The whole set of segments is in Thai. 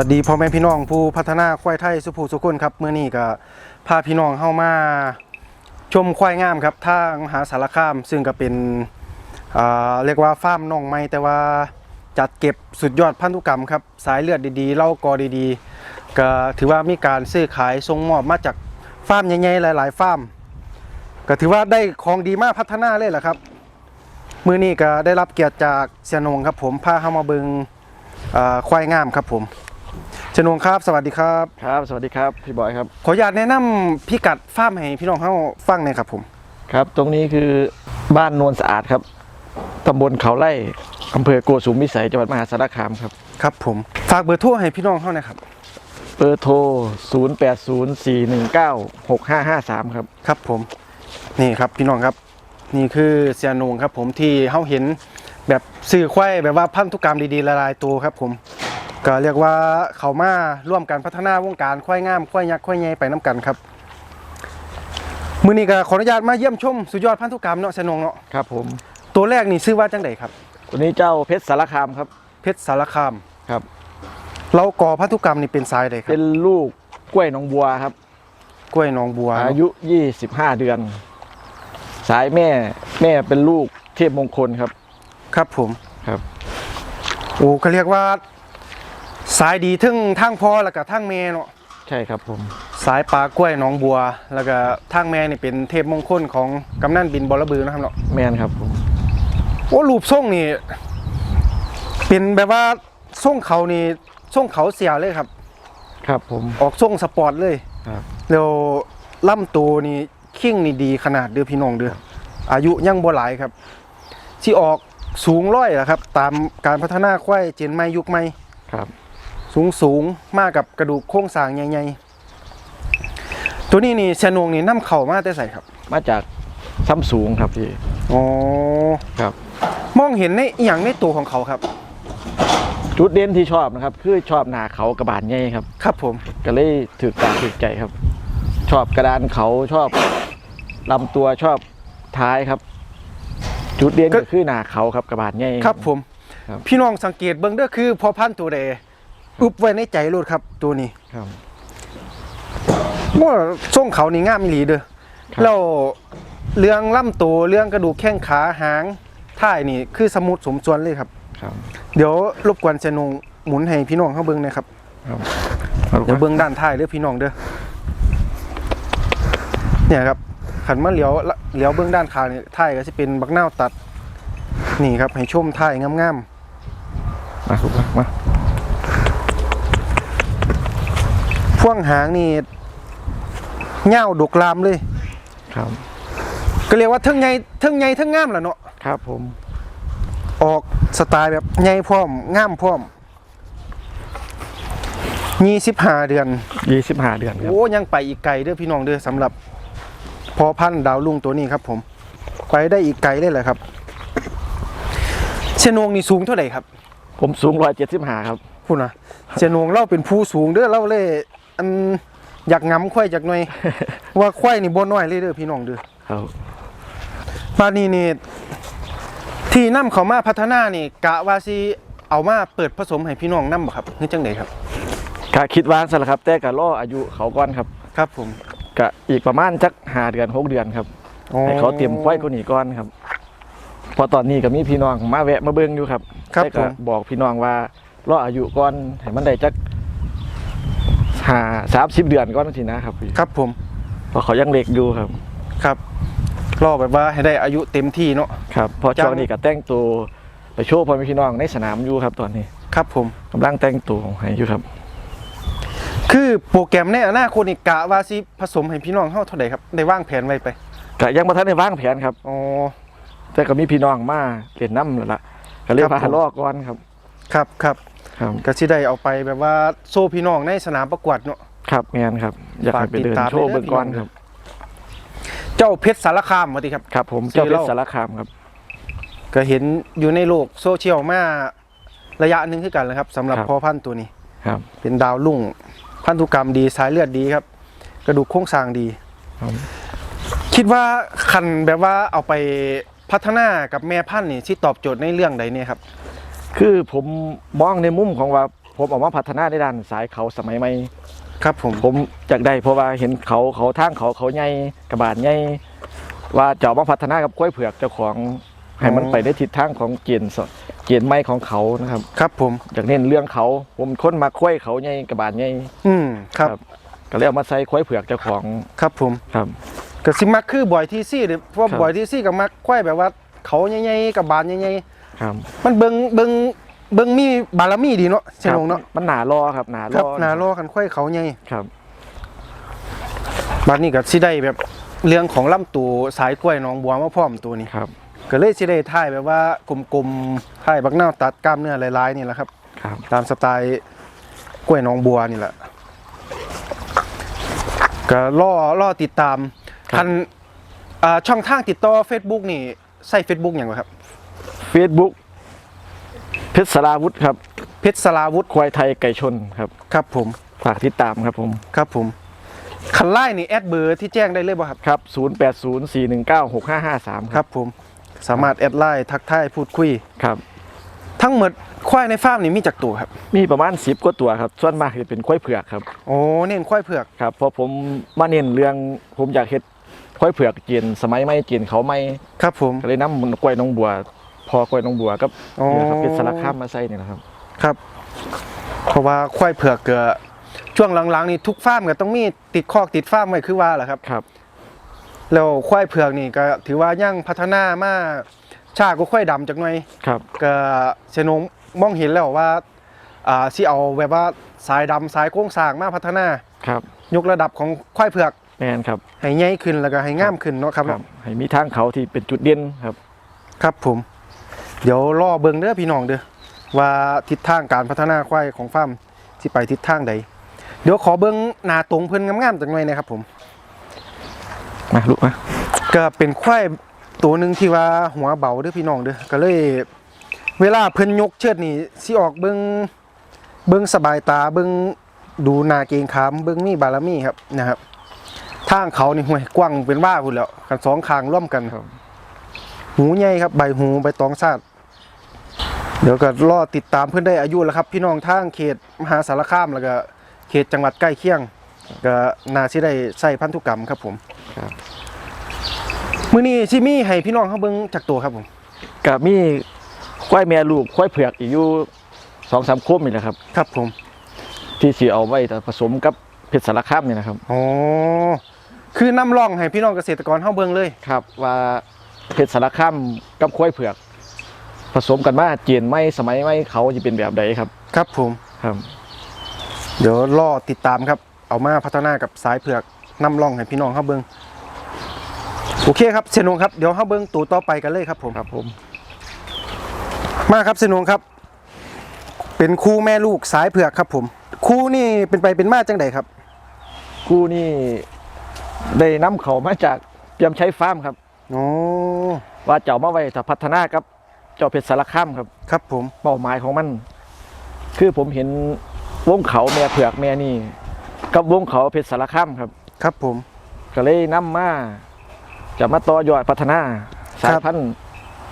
วัสดีพ่อแม่พี่น้องผู้พัฒนาควายไทยสุภูสุคนครับเมื่อนี้ก็พาพี่น้องเข้ามาชมควายงามครับทางมหาสารคาม ซึ่งก็เป็นเรียกว่าฟาร์มน้องไม้แต่ว่าจัดเก็บสุดยอดพันธุกรรมครับสายเลือดดีๆเล่ากอดีๆ ก็ถือว่ามีการซื้อขายส่งมอบมาจากฟาร์มใหญ่ๆหลาย ๆ ฟาร์มก็ถือว่าได้ของดีมากพัฒนาเลยแหละครับมื่อนี้ก็ได้รับเกียรติจากเสียนงครับผมพาเข้ามาเบิงควายงามครับผม เสียนงครับ สวัสดีครับ ครับ สวัสดีครับ พี่บอยครับ ขออนุญาตแนะนำพิกัดฟาร์มให้พี่น้องเขาฟังหน่อยครับผม ครับ ตรงนี้คือบ้านโนนสะอาดครับตำบลเขาไร่อำเภอโกสุมพิสัยจังหวัดมหาสารคามครับ ครับผม ฝากเบอร์โทรให้พี่น้องเขาหน่อยครับเบอร์โทร 0804196553 ครับ ครับผม นี่ครับพี่น้องครับ นี่คือเสียนงครับผมที่เขาเห็นแบบสื่อควายแบบว่าพันธุกรรมดีๆหลายๆตัวครับผม ก็เรียกว่าเขามาร่วมกันพัฒนาวงการควายงามควายยักษ์ควายใหญ่ไปน้กันครับมือนี้ก็ขออนุญาตมาเยี่ยมชมสุดยอดพันธุกรรมเนาะเสียนงเนาะครับผมตัวแรกนี่ชื่อว่าจังไดครับตัวนี้เจ้าเพชรสารคามครับ เพชรสารคามครับ เราก่อพันธุกรรมนี่เป็นสายใดครัเป็บนลูกกล้วยหนองบัวครับ กล้วยหนองบัวอายุ 25 เดือน สายแม่แม่เป็นลูกเทพมงคลครับ ครับผมครับโอ้ก็เรียกว่า สายดีทั้งทั้งพ่อแล้วก็ทั้งแม่เนาะใช่ครับผม สายปลากล้วยหนองบัว แล้วก็ทั้งแม่นี่เป็นเทพมงคลของกำนันบินบอระบือนะครับเนาะแมนครับผมโอ้รูปทรงนี่เป็นแบบว่าทรงเขานี่ทรงเขาเสียเลยครับ ครับผม ออกทรงสปอร์ตเลยครับ แล้วล่ำตัวนี่คิ้งนี่ดีขนาดเด้อพี่น้องเด้ออายุยังบ่หลายครับ ที่ออกสูงร้อยละครับ ตามการพัฒนาควายเจนใหม่ยุคใหม่ครับ สูงสูงมากกับกระดูกโครงสร้างใหญ่ๆตัวนี้นี่ชนวงนี่น้ำเข่ามาแต่ใส่ครับ มาจากซ้ำสูงครับพี่อ๋อครับ มองเห็นในอหย่างในตัวของเขาครับ จุดเด่นที่ชอบนะครับ คือชอบหนาเขากระบาดใหญ่ครับ ครับผมก็เลยถือตาถือใจครับ ชอบกระดานเขาชอบลำตัวชอบท้ายครับ จุดเด่นก็คือหนาเขาครับกระบาดใหญ่ครับผมครับพี่น้องสังเกตเบิ่งเด้อคือพอพันธุ์ตัวใด อุบไว้ในใจรูดครับ ตัวนี้ครับว่าทรงเขานี่งามอีหลีเด้อครับแล้วเรื่องล่ำตัวเรื่องกระดูกแข้งขาหางท้ายนี่คือสมุดสมส่วนเลยครับ ครับ เดี๋ยวรบกวนเชนงหมุนให้พี่น้องเขาเบิ่งหนะครับครับเดี๋ยวเบื้องด้านท้ายเด้อพี่น้องเด้อเนี่ยครับขันมาเหลียวละเหลียวเบื้องด้านข้างนี่ท้ายก็จะเป็นบักนาวตัด นี่ครับให้ชมท้ายงามมาถูกมา ๆ พ่วงหางนี่เง่าวดกลามเลย ครับ ก็เรียกว่าเทั้งใหญ่เทั้งใหญ่เทั้งงามแหละเนาะครับผม ออกสไตล์แบบใหญ่พร้อมงามพร้อมยี่สิบห้าเดือนยี่สิบห้าเดือนครับโอ้ยังไปอีกไกลเด้อพี่น้องเด้อสำหรับ พอพันธุ์ดาวลุงตัวนี้ครับ ผม ไปได้อีกไกลเลยแหละครับเชนวงนี่สูงเท่าไหร่ครับ ผมสูงร้อยเจ็ดสิบห้าครับพูดนะเชนวงเล่าเป็นผู้สูงเด้อเล่าเลย อันอยากงำควายจากหน่อย ว่าควายนี่บ่น้อยเลยเด้อพี่น้องเด้อครับบ้านนี้นี่ที่นํเขามาพัฒนานี่กะว่าสิเอามาเปิดผสมให้พี่น้องนํบ่ครับคือจังไดครับก็คิดวางซะแล้วครับ แต่ก็รออายุเขาก่อนครับ ครับผมก็อีกประมาณจักห้าเดือนหกเดือนครับอ๋อให้เขาเตรียมควายคนนี้ก่อนครับเพอตอนนี้ก็มีพี่น้องมาแวะมาเบิ่งอยู่ครับครับแต่ผก็มบอกพี่น้องว่ารออายุก่อนให้มันได้จัก หาสามสิบเดือนก่อนสินะครับพี่ครับผมเพราะเขายังเล็กอยู่ครับครับรอแบบว่าให้ได้อายุเต็มที่เนาะครับเพอจังช่วงนี้ก็แต่งตัวไปโชว์พ่อแม่พี่น้องในสนามอยู่ครับตอนนี้ครับผมกำลังแต่งตัวให้อยู่ครับ คือโปรแกรมในอนาคตนี่กะว่าสิผสมให้พี่น้องเฮาเท่าใดครับได้วางแผนไว้ไปก็ยังบ่ทันได้วางแผนครับอ๋อแต่ก็มีพี่น้องมาเล่นน้ำแล้วล่ะก็เลยครับพาผมรอก่อนครับ ครับครับ ครับก็สิได้เอาไปแบบว่าโซ่พี่น้องในสนามประกวดเนาะครับแมนครับ อยากให้ไปเดินฝากติดตามโชว์ไปเด้อเบิ่งก่อนพี่น้องครับ เจ้าเพชรสารคามว่าติครับ ครับ ผมชื่เจ้าอเพชเล่ารสารคามครับ ก็เห็นอยู่ในโลกโซเชียลมาระยะหนึงคือกันแล้วครับสำหรับครับพ่อพันธุ์ตัวนี้ครับ เป็นดาวรุ่งพันธุกรรมดีสายเลือดดีครับ กระดูกโครงสร้างดีครับคิดว่าคันแบบว่าเอาไปพัฒนากับแม่พันธุ์นี่ที่ตอบโจทย์ในเรื่องใดเนี่ยครับ คือผมมองในมุมของว่า ผมออกมาพัฒนาในด้านสายเขาสมัยใหม่ครับผมผมจากได้เพราะว่าเห็นเขาเขาทางเขาเขาใหญ่กระบาดใหญ่ว่าจะเอามาพัฒนากับกล้วยเผือกเจ้าของให้มันไปในทิศทางของเกียนสเกียนไม้ของเขานะครับ ครับผมอยากเน้นเรื่องเขาผมค้นมาค้วยเขาใหญ่กระบาดใหญ่อืมครับครับก็เลยเอามาใส่ค้วยเผือกเจ้าของครับผมครับก็สิมักคือบ่อยที่ซี่หรือเพราะครับบ่อยที่ซี่กับมักควายแบบว่าเขาใหญ่ๆกับบานใหญ่ ครับๆมันเบิงเบิงเบิงมีบารมีดีเนาะเชนงเนาะมันหนารอครับหนาครับรอหนาโลกันควายเขาใหญ่ครับบานนี้ก็สิได้แบบเรื่องของลำตูสายกล้วยหนองบัวมาพร้อมตัวนี้ครับก็เลยสิได้ถ่ายแบบว่ากลมๆถ่ายบักหน้าวตัดกล้ามเนื้อหลายๆนี่แหละครับครับ ตามสไตล์กล้วยหนองบัวนี่แหละก็ล่อล่อติดตามครับคันอ่าช่องทางติดต่อ Facebook นี่ใส่ Facebook อย่างไรครับ เฟซบุ๊กเพชรสราวุธครับ เพชรสลาวุธควายไทยไก่ชนครับ ครับผมฝากติดตามครับผม ครับผมคันไล่นี่แอดเบอร์ที่แจ้งได้เลยบ่ครับ ครับ 0804196553 คครัรับบผม สามารถแอดไลน์ทักทายพูดคุย ครับ ทั้งหมดควายในฟาร์มนี่มีจักตัวครับ มีประมาณ 10 กว่าตัวครับ ส่วนมากจะเป็นควายเผือกครับ โอ้เน้นควายเผือก ครับ เพราะผมมาเน้นเรื่องผมอยากเฮ็ดควายเผือกเกียนสมัยใหม่เกียนเขาใหม่ครับผม ก็เลยนำกล้วยน้องบัว พอกล้วยน้องบัวกับอ๋อ เนี่ยครับเป็นสารคามมาใส่นี่นะครับ ครับ เพราะว่าควายเผือกเกิดช่วงหลังๆนี่ทุกฟาร์มก็ต้องมีติดคอกติดฟาร์มไว้คือว่าแหละครับ ครับ แล้วควายเผือกนี่ก็ถือว่ายังพัฒนามาช้ากว่าควายดำจักหน่อย ครับ ก็เชนงมองเห็นแล้วว่าอ่าสิเอาแบบว่าสายดำสายโค้งสร้างมาพัฒนา ครับ ยกระดับของควายเผือก แมนครับ ให้ใหญ่ขึ้นแล้วก็ให้งามขึ้นเนาะครับ ครับ ให้มีทางเขาที่เป็นจุดเด่นครับ ครับผม เดี๋ยวรอเบิ่งเด้อพี่น้องเด้อว่าทิศทางการพัฒนาควายของฟาร์มสิไปทิศทางใด เดี๋ยวขอเบิ่งหน้าตรงเพิ่นงามๆจังหน่อยนะครับผมมาลูกมาก็เป็นควายตัวหนึ่งที่ว่าหัวเบาเด้อพี่น้องเด้อก็เลย เวลาเพิ่นยกเชือดนี่สิออกเบิ่งเบิ่งสบายตาเบิ่งดูหนาเกรงขามเบิ่งมีบารมีครับนะครับทางเขานี่ห่วยกว้างเป็นว่าพุ่นแล้วกันสองข้างร่วมกันครับ หูใหญ่ครับใบหูใบตองซาดเดี๋ยวก็รอติดตามเพื่อนได้อายุแล้วครับ พี่น้องทางเขตมหาสารคามแล้วก็เขตจังหวัดใกล้เคียง ก็น่าสิได้ใส่พันธุกรรมครับผมครับมื้อนี้สิมีให้พี่น้องเขาเบิ่งจากตัวครับผมกับมีควายแม่ลูกควายเผือกอีกอยู่สองสามคุ้มนี่แหละครับ ครับผม ที่สีเอาไว้ผสมกับเพชรสารคามนี่นะครับอ๋อคือนํร่องให้พี่น้องเกษตรกรเฮาเบิ่งเลยครับ ว่า เพชรสารคามกับควายเผือก ผสมกันมาเจียนไม่สมัยไม่เขาจะเป็นแบบใดครับ ครับผม ครับ เดี๋ยวรอติดตามครับ เอามาพัฒนากับสายเผือกนํร่องให้พี่น้องเฮาเบิ่งโอเคครับเสยหนงครับเดี๋ยวเฮาเบิ่งตัวต่อไปกันเลยครับผมครับผม มาครับเสยหนงครับ เป็นคู่แม่ลูกสายเผือกครับผม คู่นี่เป็นไปเป็นมาจังไดครับกูนี่ได้นำเขามาจากเตรียมใช้ฟาร์มครับ โอ้ว่าจะเอามาไว้ถ้าพัฒนากับ เจ้าเพชรสารคามครับครับผมเป้าหมายของมัน คือผมเห็นวงเขาแม่เผือกแม่นี่ กับวงเขาเพชรสารคามครับ ครับผม ก็เลยนำมาจะมาต่อยอดพัฒนาสายพันธุ์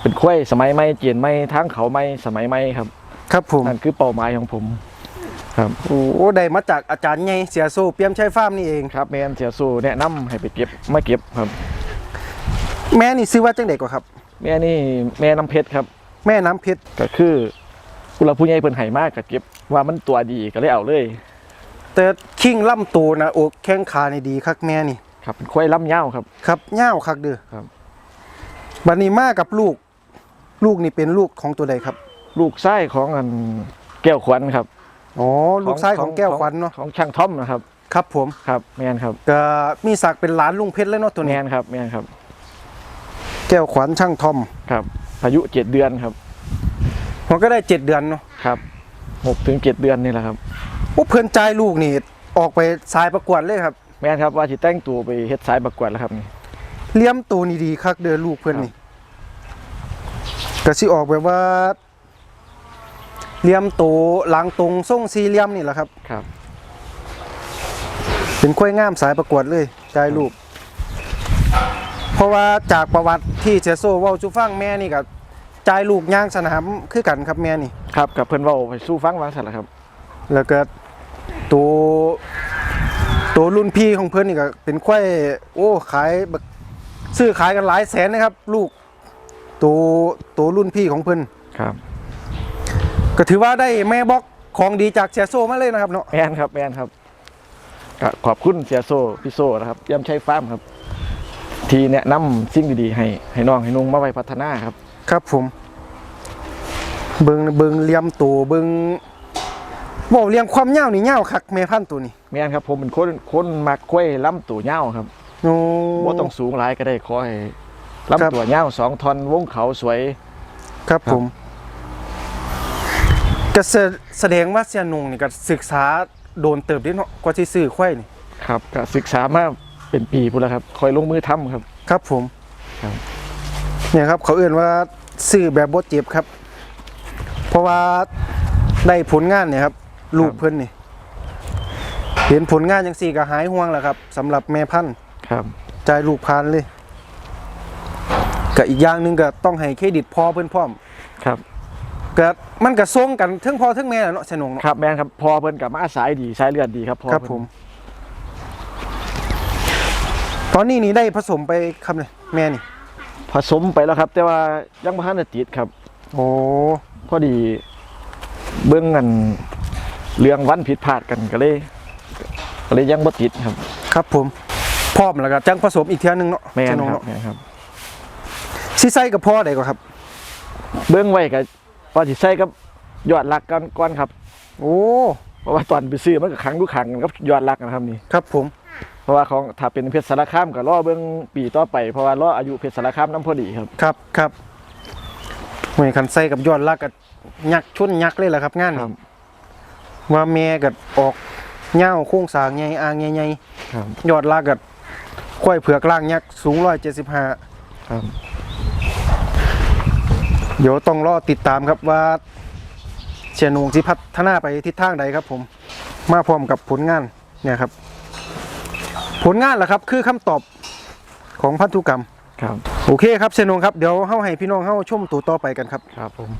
เป็นข้วยสมัยใหม่เจียนใหม่ทั้งเขาใหม่สมัยใหม่ครับ ครับผมนั่นคือเป้าหมายของผม ครับโอ้ได้มาจากอาจารย์ไงเสียโซเปียมชัยฟาร์มนี่เองครับแม่นเสียสู้แนะนำให้ไปเก็บมาเก็บครับ แม่นี่ซื้อว่าจังไดกว่าครับ แม่นี่แม่น้ำเพชรครับ แม่น้ำเพชรก็คือผู้หลักผู้ใหญ่เพิ่นให้มากก็เก็บว่ามันตัวดีก็เลยเอาเลย แต่คิงล่ำตูนะอกแข้งขานี่ดีคักแม่นี่ ครับเป็นควายล้ำยาวครับ ครับย่าวคักเด้อครับ บัดนี้มากับลูก ลูกนี่เป็นลูกของตัวใดครับ ลูกไส้ของอันแก้วขวัญครับอ๋อ ลูกชายของแก้วขวัญเนาะ ของช่างท่อมนะครับ ครับผม ครับแม่นครับก็มีศักดิ์เป็นหลานลุงเพชรแล้วเนาะตัวแม่นี้นครับแม่นครับ แก้วขวัญช่างทอมครับ อายุเจ็ดเดือนครับ มันก็ได้เจ็ดเดือนเนาะครับหกถึงเจ็ดเดือนนี่แหละครับโอ้เพื่อนใจายลูกนี่ออกไปสายประกวดเลยครับ แม่นครับว่าสิแต่งตัวไปเฮ็ดสายประกวดแล้วครับนี่เลี้ยมตัวนี่ดีคักเด้อลูกเพื่อนนี่ก็สิออกแบบว่าเลี้ยมตัวหลังตรงทรงสี่เหลี่ยมนี่แหละครับ ครับ เป็นกล้วยงามสายประกวดเลยใจายลูก เพราะว่าจากประวัติที่เจโซเว้าจูฟังแม่นี่กับใจายลูกย่างสนามคือกันครับแม่นี่ ครับกับเพิ่นเว้าไปสู้ฟังวางสั่นล่ะครับ แล้วก็ตัวตัวรุ่นพี่ของเพื่อนนี่ก็เป็นควายโอ้ขายแบบซื้อขายกันหลายแสนนะครับ ลูกตัวตัวรุ่นพี่ของเพื่อนครับก็ถือว่าได้แม่บล็อกของดีจากเสียโซมาเลยนะครับเนาะ แมนครับแมนครับก็ขอบคุณเสียโซพี่โซนะครับเยี่ยมใช้ฟาร์มครับ ที่แนะนำสิ่งดีๆให้ให้น้องให้นุ่งมาไว้พัฒนาครับ ครับผม เบิงเบิงเลียมตัวเบิงบอกเลียงความยาวนี่ยาวคักแม่พันธุ์ตัวนี้แม่นครับ ผมเป็นคนคนมักคุ้ยล้ำตัวเง่าวครับโอ้ว่าต้องสูงหลายก็ได้ขอให้ครับล้ำตัวเง่าวสองทอนวงเขาสวย ครับครับผมก็แสแสดงว่าเสียนงนี่ก็ศึกษาโดนเติบได้เนาะกว่าที่ซื้อควายนี่ครับก็ศึกษามา เป็นปีพุ่นแล้วครับคอยลงมือทำครับ ครับผมครับ เนี่ยครับ เขาเอื่นว่าซื้อแบบบ่เจ็บครับ เพราะว่าได้ผลงานเนี่ยครับลูกเพิ่นนี่เห็นผลงานจังสี่ก็หายห่วงแล้วครับสำหรับแม่พันธุ์ครับจ่ายลูกพานเลยก็อีกอย่างหนึ่งก็ต้องให้เครดิตพ่อเพิ่นพร้อมครับก็มันก็ส่งกันทั้งพ่อทั้งแม่แหละเนาะสนงเนาะครับแม่นครับพอเพิ่นกับมาสายดีสายเลือดดีครับพอครับเพิ่นผม ตอนนี้นี่ได้ผสมไปครับเลยแม่นี่ ผสมไปแล้วครับ แต่ว่ายังบ่ทันได้ติดครับ โอ้ พอดีเบื้องกันเรื่องวันผิดพลาดกันก็เลยก็เลยยังบ่ติดครับ ครับผม พร้อมแล้วก็จังผสมอีกเทียหนึงเนาะแม่สนนงครับเนาะแม่นครับ สิใส่กับพ่อได้ก็ครับ เบื้องไว้ก็พอสิใส่กับยอดรักกันก่อนครับ โอ้ เพราะว่าตอนไปซื้อมันก็ขังทุกขังกันกับยอดรักนะครับนี่ ครับผม เพราะว่าของถ้าเป็นเพชรสารคามก็รอเบื้องปีต่อไปเพราะว่ารออายุเพชรสารคามน้ำพอดีครับ ครับครับเหมือนคันใส่กับยอดลากกับยักษ์ชนยักษ์เลยแหละครับงานคนี้รับว่าแม่ก็ออกเง่าโค้งสร้างใหญ่อ่างใหญ่ครับ ๆยอดลากกับควายเผือกล่างยักษ์สูงร้อยเจ็ดสิบห้าครับ เดี๋ยวต้องรอติดตามครับว่าเชียนงสิพัฒนาไปทิศทางใดครับผม มาพร้อมกับผลงานเนี่ยครับ ผลงานแหละครับคือคำตอบของพันธุกรรมครับโอเคครับเชียนงครับเดี๋ยวเฮาให้พี่น้องเฮาชมตัวต่อไปกันครับครับผม